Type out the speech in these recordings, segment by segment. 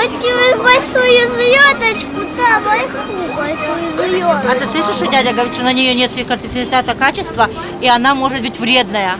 хотелось большую звездочку, да, большую, большую звездочку. А ты слышишь, что дядя говорит, что на нее нет сертификата качества, и она может быть вредная.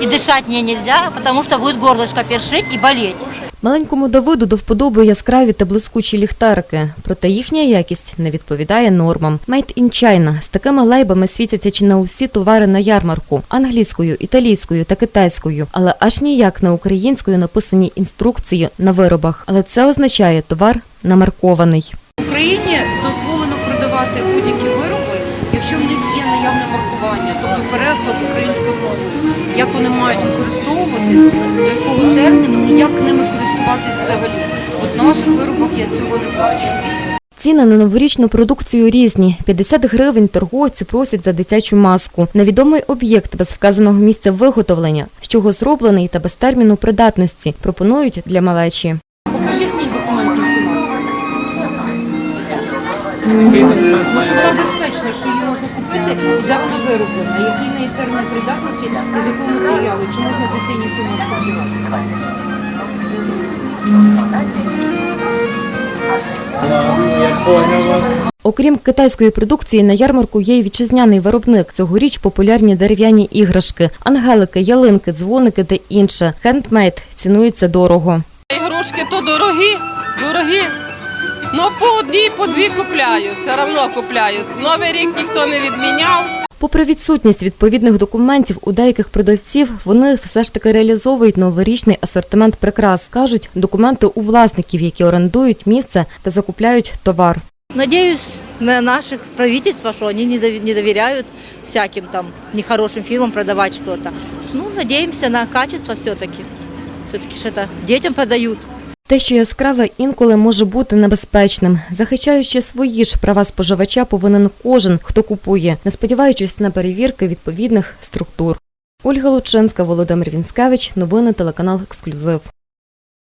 И дышать в ней нельзя, потому что будет горлышко першить и болеть. Маленькому Давиду до вподоби яскраві та блискучі ліхтарики, проте їхня якість не відповідає нормам. Made in China з такими лейбами світяться чи на усі товари на ярмарку англійською, італійською та китайською, але аж ніяк на українською написані інструкції на виробах. Але це означає товар намаркований. В Україні дозволено продавати будь-які вироби, якщо в них є наявне маркування, тобто переклад українською мовою, як вони мають використовуватись, до якого користуватись взагалі. От на ваших виробах я цього не бачу. Ціни на новорічну продукцію різні. 50 гривень торговці просять за дитячу маску. Невідомий об'єкт без вказаного місця виготовлення, з чого зроблений та без терміну придатності, пропонують для малечі. Покажіть мені документ на цю маску. Ну, що вона безпечна, що її можна купити, де вона вироблена, який неї термін придатності і з якого матеріалу, чи можна дитині цю маску вдівати. Окрім китайської продукції, на ярмарку є й вітчизняний виробник. Цьогоріч популярні дерев'яні іграшки, ангелики, ялинки, дзвоники та інше. Хендмейд цінується дорого. Ігрушки то дорогі, дорогі. Ну по одній, по дві купляють, все одно купляють. Новий рік ніхто не відміняв. Попри відсутність відповідних документів у деяких продавців, вони все ж таки реалізовують новорічний асортимент прикрас. Кажуть, документи у власників, які орендують місце та закупляють товар. Надеюсь на наших правительства, что они не дов- не доверяют всяким там нехорошим фирмам продавать что-то. Ну, надеемся на качество все-таки. Все-таки что-то детям продают. Те, що яскраве інколи може бути небезпечним. Захищаючи свої ж права споживача, повинен кожен, хто купує, не сподіваючись на перевірки відповідних структур. Ольга Лученська, Володимир Вінськевич. Новини телеканал Ексклюзив.